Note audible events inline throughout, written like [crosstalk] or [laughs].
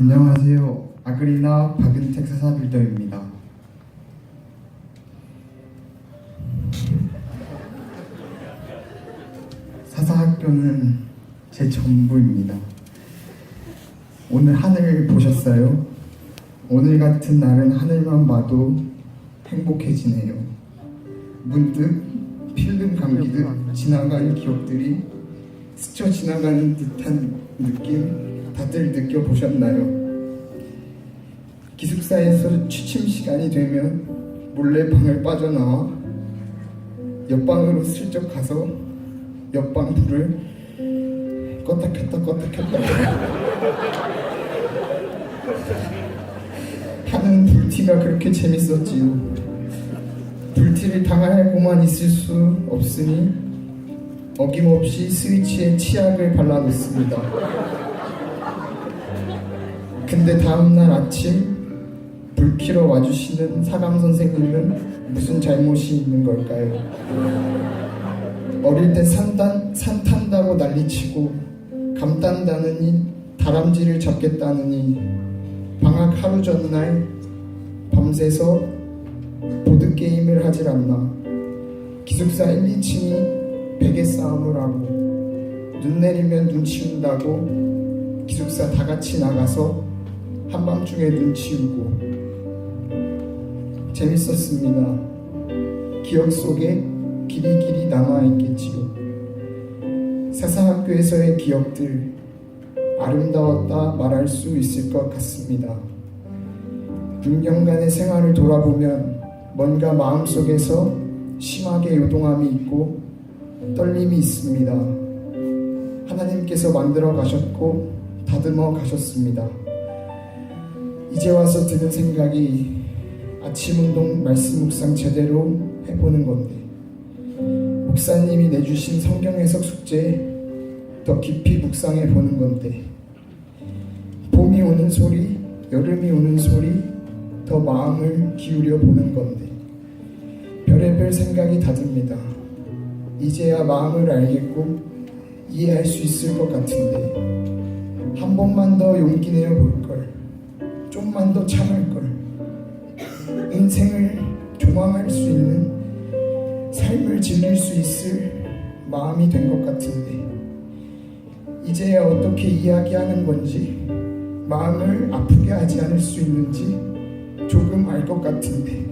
안녕하세요. 아그리나 박은택 사사빌더입니다. 사사학교는 제 전부입니다. 오늘 하늘 보셨어요? 오늘 같은 날은 하늘만 봐도 행복해지네요. 문득 필름 감기듯 지나간 기억들이 스쳐 지나가는 듯한 느낌 다들 느껴보셨나요? 기숙사에서 취침 시간이 되면 몰래 방을 빠져나와 옆방으로 슬쩍 가서 옆방 불을 껐다 켰다 껐다 켰다 [laughs] 하는 불티가 그렇게 재밌었지요. 불티를 당하고만 있을 수 없으니 어김없이 스위치에 치약을 발라놓습니다. 근데 다음날 아침 불 켜러 와주시는 사감 선생님은 무슨 잘못이 있는 걸까요? 어릴 때 산단, 산 탄다고 난리치고 감 딴다느니 다람쥐를 잡겠다느니 방학 하루 전날 밤새서 보드게임을 하질 않나 기숙사 1, 2층이 베개 싸움을 하고 눈 내리면 눈 치운다고 기숙사 다 같이 나가서 한밤중에 눈 치우고 재밌었습니다. 기억 속에 길이 길이 남아있겠지요. 사사학교에서의 기억들 아름다웠다 말할 수 있을 것 같습니다. 6년간의 생활을 돌아보면 뭔가 마음속에서 심하게 요동함이 있고 떨림이 있습니다. 하나님께서 만들어 가셨고 다듬어 가셨습니다. 이제 와서 드는 생각이 아침 운동 말씀 묵상 제대로 해보는 건데. 목사님이 내주신 성경 해석 숙제 더 깊이 묵상해 보는 건데. 봄이 오는 소리, 여름이 오는 소리 더 마음을 기울여 보는 건데. 별의별 생각이 다 듭니다. 이제야 마음을 알겠고 이해할 수 있을 것 같은데. 한 번만 더 용기 내어 볼 걸, 좀만 더 참을 걸, 인생을 조망할 수 있는 삶을 즐길 수 있을 마음이 된 것 같은데 이제야 어떻게 이야기하는 건지 마음을 아프게 하지 않을 수 있는지 조금 알 것 같은데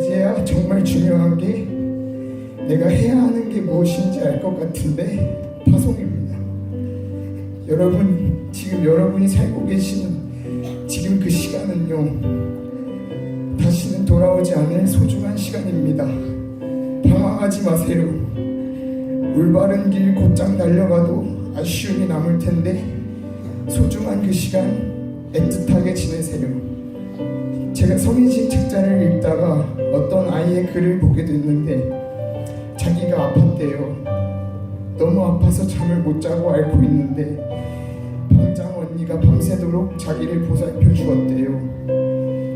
이제야 정말 중요한 게 내가 해야 하는 게 무엇인지 알 것 같은데 파송입니다. 여러분 지금 여러분이 살고 계시는 지금 그 시간은요 다시는 돌아오지 않을 소중한 시간입니다. 방황하지 마세요. 올바른 길 곧장 달려가도 아쉬움이 남을 텐데 소중한 그 시간 애틋하게 지내세요. 제가 성인식 책자를 읽다가 어떤 아이의 글을 보게 됐는데 자기가 아팠대요. 너무 아파서 잠을 못 자고 앓고 있는데 반장 언니가 밤새도록 자기를 보살펴 주었대요.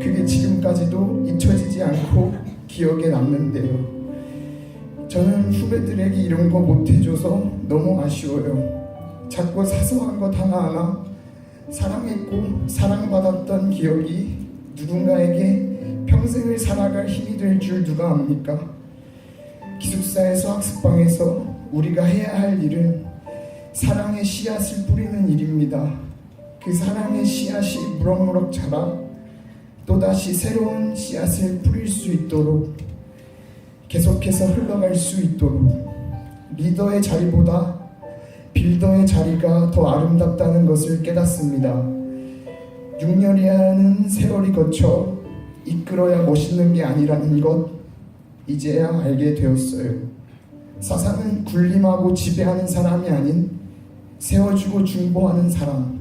그게 지금까지도 잊혀지지 않고 기억에 남는데요. 저는 후배들에게 이런 거 못해줘서 너무 아쉬워요. 자꾸 사소한 것 하나하나 사랑했고 사랑받았던 기억이 누군가에게 평생을 살아갈 힘이 될 줄 누가 압니까? 기숙사에서 학습방에서 우리가 해야 할 일은 사랑의 씨앗을 뿌리는 일입니다. 그 사랑의 씨앗이 무럭무럭 자라 또다시 새로운 씨앗을 뿌릴 수 있도록 계속해서 흘러갈 수 있도록 리더의 자리보다 빌더의 자리가 더 아름답다는 것을 깨닫습니다. 6년이라는 세월이 거쳐 이끌어야 멋있는 게 아니라는 것 이제야 알게 되었어요. 사사는 군림하고 지배하는 사람이 아닌 세워주고 중보하는 사람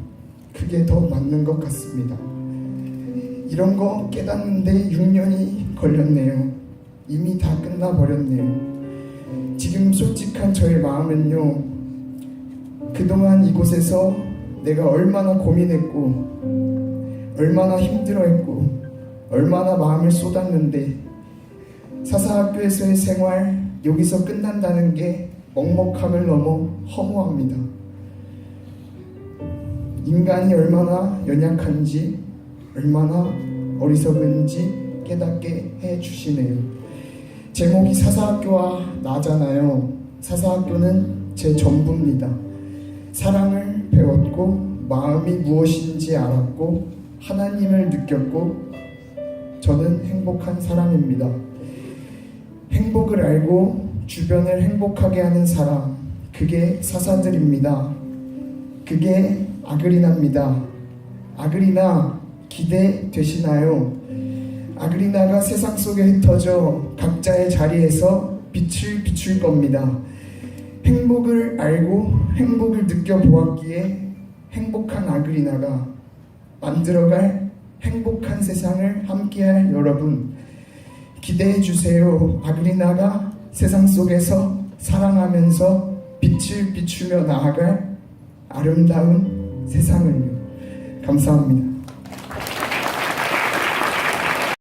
그게 더 맞는 것 같습니다. 이런 거 깨닫는데 6년이 걸렸네요. 이미 다 끝나버렸네요. 지금 솔직한 저의 마음은요. 그동안 이곳에서 내가 얼마나 고민했고, 얼마나 힘들어했고, 얼마나 마음을 쏟았는데, 사사학교에서의 생활, 여기서 끝난다는 게 먹먹함을 넘어 허무합니다. 인간이 얼마나 연약한지 얼마나 어리석은지 깨닫게 해 주시네요. 제목이 사사학교와 나잖아요. 사사학교는 제 전부입니다. 사랑을 배웠고 마음이 무엇인지 알았고 하나님을 느꼈고 저는 행복한 사람입니다. 행복을 알고 주변을 행복하게 하는 사람 그게 사사들입니다. 그게 아그리나입니다. 아그리나 기대되시나요? 아그리나가 세상 속에 흩어져 각자의 자리에서 빛을 비출 겁니다. 행복을 알고 행복을 느껴보았기에 행복한 아그리나가 만들어갈 행복한 세상을 함께할 여러분 기대해 주세요. 아그리나가 세상 속에서 사랑하면서 빛을 비추며 나아갈 아름다운 세상을 감사합니다.